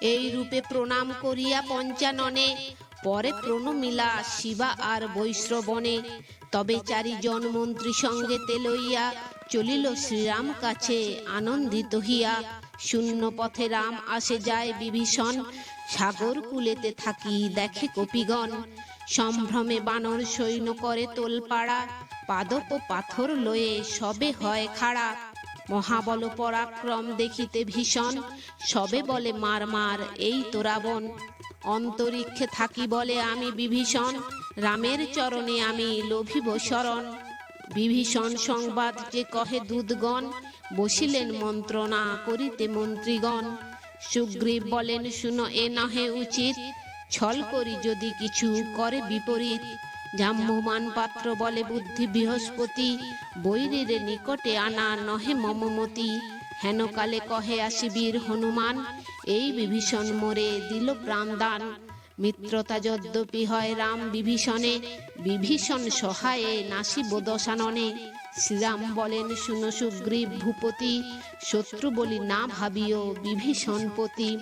এই রূপে প্রণাম করিয়া পঞ্চাননে, পরে প্রণমিলা শিবা আর বৈশ্রবণে তবে চারিজন মন্ত্রী সঙ্গে তেলইয়া চলিল শ্রীরাম কাছে আনন্দিত হিয়া শূন্য পথে রাম আসে যায় বিভীষণ, সাগর কুলেতে থাকি দেখে কপিগণ। সম্ভ্রমে বানর সৈন্য করে তোলপাড়া, পাদপ পাথর লয়ে সবে হয় খাড়া। মহাবল পরাক্রম দেখিতে ভীষণ। সবে বলে, মার মার, এই তো রাবণ অন্তরিক্ষে থাকি বলে আমি বিভীষণ। রামের চরণে আমি লোভিব শরণ। বিভীষণ সংবাদ যে কহে দুধগণ বসিলেন মন্ত্রণা করিতে মন্ত্রীগণ। সুগ্রীব বলেন, শুনো, এ নহে উচিত। ছল করি যদি কিছু করে বিপরীত। জাম্বুমান পাত্র বলে বুদ্ধি বৃহস্পতি, বৈরীর নিকটে আনা নহে মমমতি। হেনকালে কহে আসিবীর হনুমান, এই বিভীষণ মোরে দিল প্রাণদান। মিত্রতা যদ্যপি হয় রাম বিভীষণে, বিভীষণ সহায়ে নাসিব দশাননে। শ্রীরাম বলেন, শুনো সুগ্রীব ভূপতি, শত্রু বলি না ভাবিও বিভীষণপতি।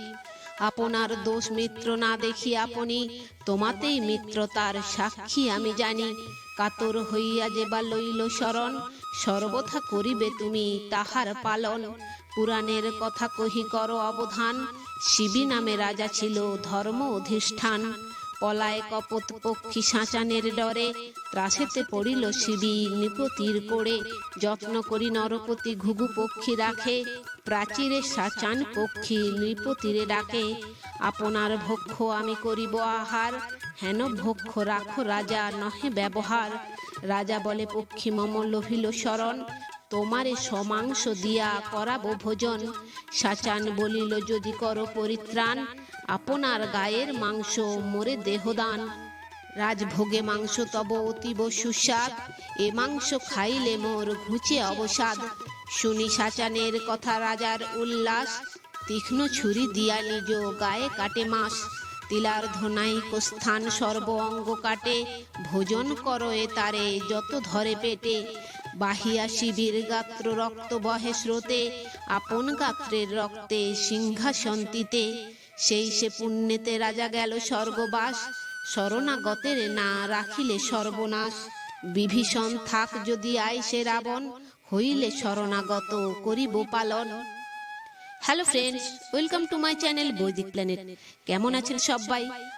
আপনার দোষ মিত্র না দেখি আপনি, তোমাতেই মিত্রতার সাক্ষী আমি জানি। কাতর হইয়া যে বা লইল শরণ, সর্বথা করিবে তুমি তাহার পালন। পুরাণের কথা কহি কর অবধান, শিবি নামে রাজা ছিল ধর্ম অধিষ্ঠান। পলায় কপত পক্ষী সাঁচানের ডরে, ত্রাসেতে পড়িল শিবি নিপতির কোড়ে। যত্ন করি নরপতি ঘুঘু পক্ষী রাখে, প্রাচীরে সাচান পক্ষী নৃপতিরে ডাকে। আপনার ভক্ষ আমি করিব আহার, হেন ভক্ষ রাখো রাজা নহে ব্যবহার। রাজা বলে পক্ষী মম লোভিল শরণ তোমারে সমাংস দিয়া করাবো ভোজন। সাচান বলিল, যদি করো পরিত্রাণ, আপনার গায়ের মাংস মোরে দেহদান। রাজভোগে মাংস তব অতীব সুস্বাদ, এ মাংস খাইলে মোর ঘুচে অবসাদ। শুনি সাচানের কথা রাজার উল্লাস, তীক্ষ্ণ ছুরি দিয়া নিজ গায়ে কাটে মাস। তিলার ধনাই স্থান সর্ব অঙ্গ কাটে, ভোজন করো এ তারে যত ধরে পেটে। বাহিয়া শিবির গাত্র রক্ত বহে স্রোতে, আপন গাত্রের রক্তে সিংহাসন্তিতে। সেই সে পুণ্যেতে রাজা গেল স্বর্গবাস, শরণাগতের না রাখিলে সর্বনাশ। বিভীষণ থাক যদি আয় সে রাবণ, হইলে শরণাগত করিব পালন। Hello friends welcome to my channel Vaidik planet কেমন আছেন সবাই?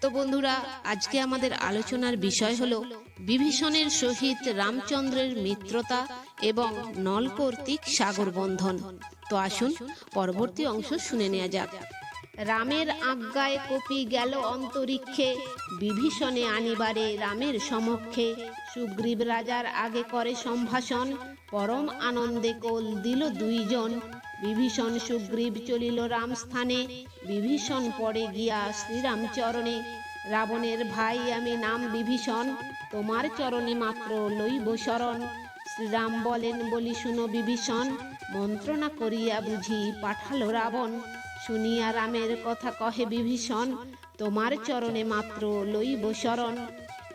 তো বন্ধুরা, আজকে আমাদের আলোচনার বিষয় হলো বিভীষণের সহিত রামচন্দ্রের মিত্রতা এবং নল কর্তৃক সাগর বন্ধন তো আসুন, পরবর্তী অংশ শুনে নেওয়া যাক। রামের আজ্ঞায় কপি গেল অন্তরিক্ষে, বিভীষণে আনিবারে রামের সমক্ষে। সুগ্রীব রাজার আগে করে সম্ভাষণ, পরম আনন্দে কোল দিল দুইজন। বিভীষণ সুগ্রীব চলিল রাম স্থানে বিভীষণ পড়ে গিয়া শ্রীরাম চরণে রাবণের ভাই, আমি নাম বিভীষণ, তোমার চরণে মাত্র লইব শরণ। শ্রীরাম বলেন, বলি শুনো বিভীষণ, মন্ত্রণা করিয়া বুঝি পাঠালো রাবণ। শুনিয়া রামের কথা কহে বিভীষণ, তোমার চরণে মাত্র লইব শরণ।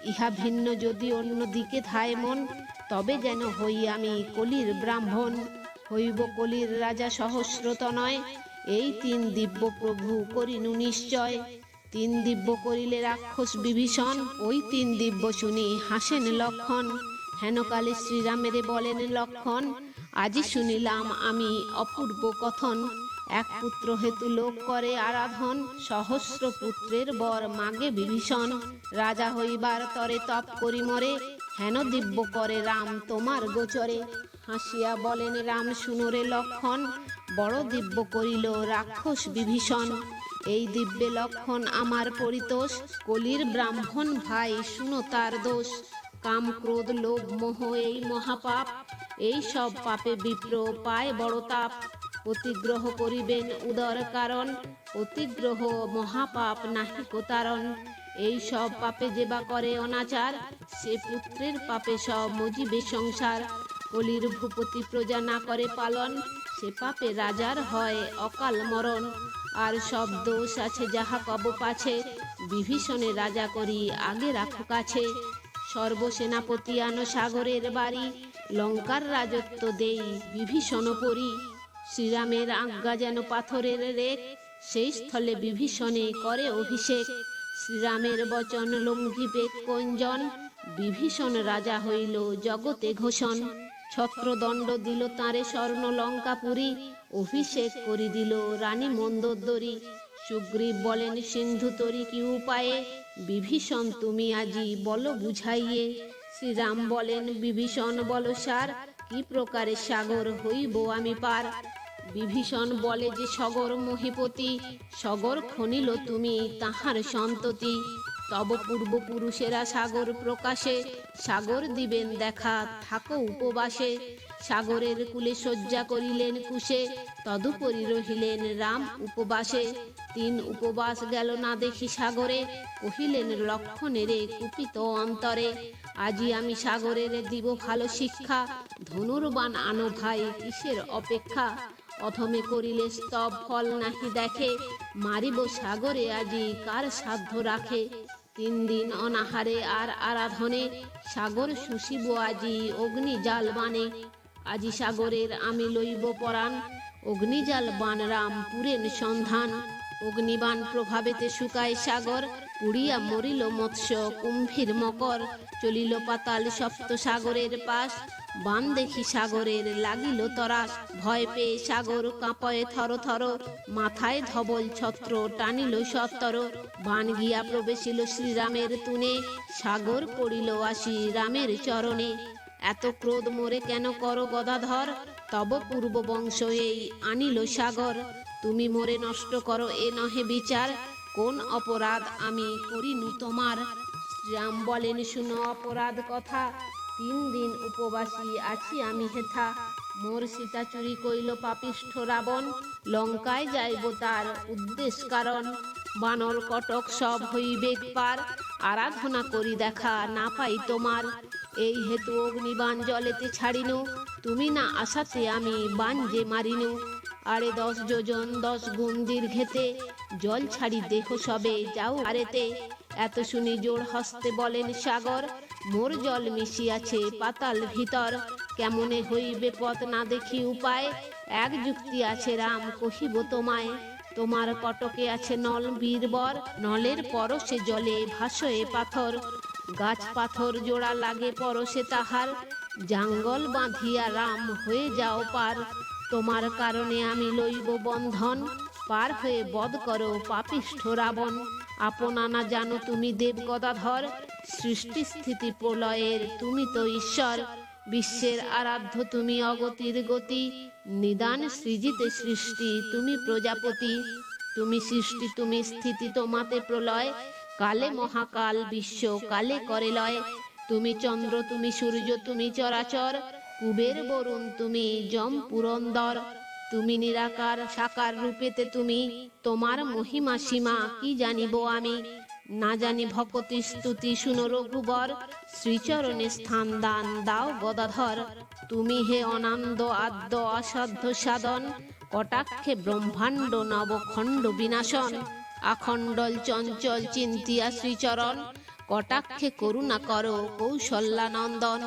ইহা ভিন্ন যদি অন্য দিকে থায় মন, তবে যেন হই আমি কলির ব্রাহ্মণ। হইব কলির রাজা সহস্রত নয়। এই তিন দিব্য প্রভু করিনু নিশ্চয়। তিন দিব্য করিলে রাক্ষস বিভীষণ, ওই তিন দিব্য শুনি হাসেন লক্ষণ। হেনকালে শ্রীরামেরে বলেন লক্ষণ, আজি শুনিলাম আমি অপূর্ব কথন। এক পুত্র হেতু লোক করে আরাধন, সহস্র পুত্রের বর মাগে বিভীষণ। রাজা হইবার তরে তপ করি মরে, হেন দিব্য করে রাম তোমার গোচরে। হাসিয়া বলেন, রাম শুনোরে লক্ষণ, বড় দিব্য করিল রাক্ষস বিভীষণ। এই দিব্যে লক্ষণ আমার পরিতোষ, কলির ব্রাহ্মণ ভাই শুনো তার দোষ। কাম, ক্রোধ, লোভ, মোহ, এই মহাপাপ, এই সব পাপে বিপ্র পায় বড় তাপ। অতিগ্রহ করিবেন উদর কারণ, অতিগ্রহ মহাপাপ নাহি কোতারণ এই সব পাপে যে বা করে অনাচার, সে পুত্রের পাপে সব মজিবে সংসার। কলির ভূপতি প্রজা না করে পালন, সে পাপে রাজার হয় অকাল মরণ। আর সব দোষ আছে যাহা কব পাছে, বিভীষণে রাজা করি আগে রাখো কাছে। সর্বসেনাপতি আনো সাগরের বাড়ি, লঙ্কার রাজত্ব দেই বিভীষণ পরি। শ্রীরামের আজ্ঞা যেন পাথরের রেখ সেই স্থলে বিভীষণে করে অভিষেক। শ্রীরামের বচন লঙ্ঘিবে কঞ্জন, বিভীষণ রাজা হইল জগতে ঘোষণ। ছত্রদণ্ড দিল তাঁরে স্বর্ণ লঙ্কাপুরী অভিষেক করি দিল রানী মন্দোদরী সুগ্রীব বলেন, সিন্ধু তরি কি উপায়ে? বিভীষণ তুমি আজি বলো বুঝাইয়ে। শ্রীরাম বলেন, বিভীষণ বল সার, কি প্রকারে সাগর হইব আমি পার? বিভীষণ বলে যে, সগর মহিপতি, সগর খনিল তুমি তাহার সন্ততি। তব পূর্বপুরুষেরা সাগর প্রকাশে, সাগর দিবেন দেখা, থাকো উপবাসে। সাগরের কুলে শয্যা করিলেন কুশে, তদুপরি রহিলেন রাম উপবাসে। তিন উপবাস গেল না দেখি সাগরে, কহিলেন লক্ষণেরে কুপিত অন্তরে। আজি আমি সাগরের দিব ভালো শিক্ষা ধনুর্বান আনো ভাই কিসের অপেক্ষা? অথমে করিলে স্তব ফল নাহি দেখে, মারিব সাগরে আজি কার সাধ্য রাখে? তিন দিন অনাহারে আর আরাধনে সাগর শুষিব আজি, অগ্নি জাল বানে। আজি সাগরের আমি লইব পরাণ অগ্নিজাল বান রাম পুরেন সন্ধান। অগ্নিবান প্রভাবেতে শুকায় সাগর, পুড়িয়া মরিল মৎস্য, কুম্ভীর মকর। চলিল পাতাল সপ্ত সাগরের পাশ বান দেখি সাগরের লাগিল তরাস। ভয় পেয়ে সাগর কাঁপয়ে থর থর। মাথায় ধবল ছত্র টানিল সত্তর। বান গিয়া প্রবেশিল শ্রীরামের তুনে। সাগর পড়িল আসি রামের চরণে। এত ক্রোধ মোরে কেন করো গদাধর? তব পূর্ব বংশ এই আনিল সাগর। তুমি মোরে নষ্ট করো এ নহে বিচার। কোন অপরাধ আমি করিনু তোমার? শ্রীরাম বলেন, শুনো অপরাধ কথা। তিন দিন উপবাসী আছি আমি হেথা। মোর সীতা চুরি কইল পাপিষ্ঠ রাবণ, লঙ্কায় যাইব তার উদ্দেশ্য কারণ। বানর, কটক সব হইবে পার, আরাধনা করি দেখা না পাই তোমার। এই হেতু অগ্নিবাণ জলেতে ছাড়িনু, তুমি না আসাতে আমি বান যে মারিনু। আরে দশ যোজন, দশ গুণ দীর্ঘেতে জল ছাড়ি দেহ সবে, যাও আরেতে। এত শুনি জোর হস্তে বলেন সাগর মোর জল মিশিয়াছে পাতাল ভিতর। কেমনে হইবে পথ না দেখি উপায়? এক যুক্তি আছে রাম, কহিব তোমায়, তোমার কটকে আছে নল বীরবর, নলের পরশে জলে ভাসয়ে পাথর। গাছ পাথর জোড়া লাগে পরশে তাহার, জাঙ্গল বাঁধিয়া রাম হয়ে যাও পার। তোমার কারণে আমি লইব বন্ধন, পার হয়ে বধ করো পাপিষ্ঠ রাবণ। আপনা না জানো তুমি দেব গদাধর সৃষ্টি স্থিতি প্রলয়ের তুমি তো ঈশ্বর। বিশ্বের আরাধ্য তুমি অগতির গতি। নিদান সৃজিতে সৃষ্টি তুমি প্রজাপতি। তুমি সৃষ্টি, তুমি স্থিতি, তোমাতে প্রলয়। কালে মহাকাল, বিশ্ব কালে করে লয়। তুমি চন্দ্র, তুমি সূর্য, তুমি চরাচর। কুবের বরুণ, তুমি যম পুরন্দর। তুমি নিরাকার, সাকার রূপেতে তুমি। তোমার মহিমা সীমা, কি জানিব আমি? না জানি ভকতি স্তুতি শুনো রঘুবর, শ্রীচরণে স্থান দান দাও গদাধর। তুমি হে অনন্দ, আদ্য, অসাধ্য সাধন, কটাক্ষে ব্রহ্মাণ্ড নবখণ্ড বিনাশন। আখণ্ডল চঞ্চল চিন্তিয়া শ্রীচরণ, কটাক্ষে করুণা করো কৌশল্যানন্দন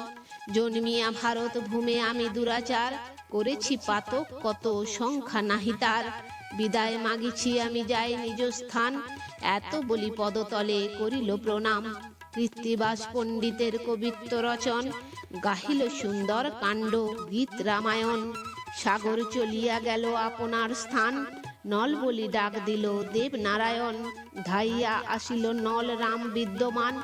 জন্মিয়া ভারত ভূমে আমি দুরাচার, করেছি পাতক কত সংখ্যা নাহি তার। বিদায় মাগিছি আমি যাই নিজ স্থান। এত বলি পদতলে করিল প্রণাম। কৃত্তিবাস পণ্ডিতের কবিত্ব রচন। গাহিল সুন্দর কাণ্ড গীত রামায়ণ। সাগর চলিয়া গেল আপনার স্থান। নল বলি ডাক দিল দেব নারায়ণ ধাইয়া আসিল নল রাম বিদ্যমান।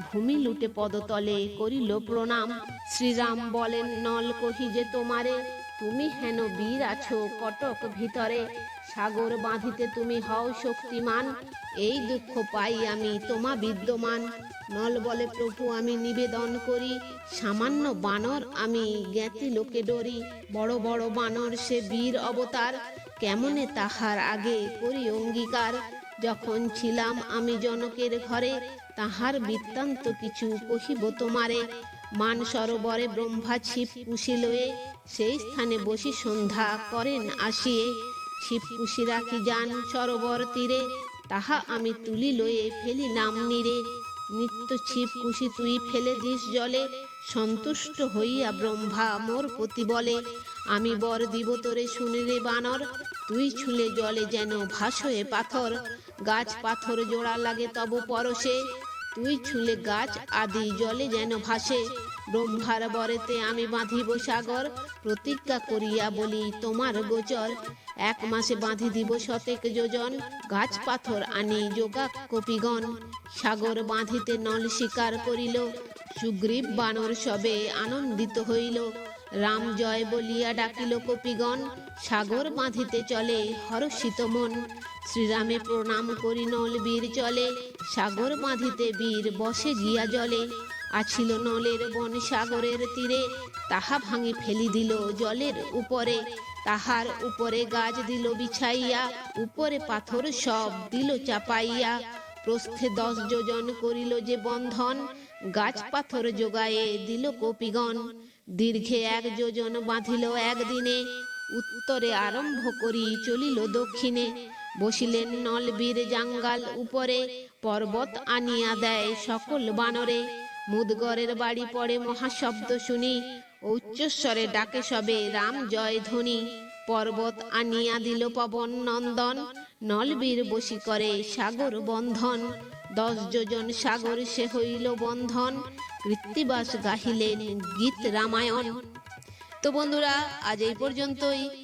ভূমি লুটে পদতলে করিল প্রণাম। শ্রীরাম বলেন, নল কহি যে তোমারে। তুমি হেন বীর আছো কটক ভিতরে। সাগর বাঁধিতে তুমি হও শক্তিমান, এই দুঃখ পাই আমি তোমা বিদ্যমান। নল বলে প্রভু আমি নিবেদন করি, সামান্য বানর আমি জ্ঞাতি লোকে ডরি। বড় বড় বানর সে বীর অবতার, কেমনে তাহার আগে করি অঙ্গীকার? যখন ছিলাম আমি জনকের ঘরে, তাহার বৃত্তান্ত কিছু কহিব তোমারে। মান সরোবরে ব্রহ্মা ছিপ পুষি লয়ে সেই স্থানে বসি সন্ধ্যা করেন আসিয়ে। পুষি রাখি যান সরোবর তীরে? তাহা আমি তুলি লয়ে ফেলি নাম নিরে। নিত্য ছিপ কুশি তুই ফেলে দিস জলে। সন্তুষ্ট হইয়া ব্রহ্মা মোর প্রতি বলে। আমি বর দিব তোরে শুনে রে বানর। তুই ছুলে জলে যেন ভাসয়ে পাথর। গাছ পাথর জোড়া লাগে তব পরশে। তুই ছুলে গাছ আদি জলে যেন ভাসে। ব্রহ্মার বরেতে আমি বাঁধিব সাগর। প্রতিজ্ঞা করিয়া বলি, তোমার গোচর। এক মাসে বাঁধি দিব শতেক যোজন, গাছ পাথর আনি যোগা কপিগণ সাগর বাঁধিতে নল শিকার করিল, সুগ্রীব বানর সবে আনন্দিত হইল। রাম জয় বলিয়া ডাকিল কপিগণ, সাগর বাঁধিতে চলে হরষিত মন। শ্রীরামে প্রণাম করি নল বীর চলে, সাগর বাঁধিতে বীর বসে গিয়া জলে। আছিল নলের বন সাগরের তীরে, তাহা ভাঙি ফেলি দিল জলের উপরে। তাহার উপরে গাছ দিল বিছাইয়া, উপরে পাথর সব দিল চাপাইয়া। প্রস্থে দশ যোজন করিল যে বন্ধন, গাছ পাথর যোগায়ে দিল কপিগণ। দীর্ঘে এক যোজন বাঁধিল একদিনে, উত্তরে আরম্ভ করি চলিল দক্ষিণে। বসিলেন নলবীর জাঙ্গাল উপরে, পর্বত আনিয়া দেয় সকল বানরে। মুদগরের বাড়ি পড়ে মহাশব্দ শুনি উচ্চস্বরে ডাকে সবে, রাম জয় ধ্বনি, পর্বত আনিয়া দিল পবন নন্দন, নলবীর বসি করে সাগর বন্ধন, দশ যোজন সাগর সে হইল বন্ধন, কৃত্তিবাস গাহিলেন গীত রামায়ণ। তো বন্ধুরা, আজ এই পর্যন্তই।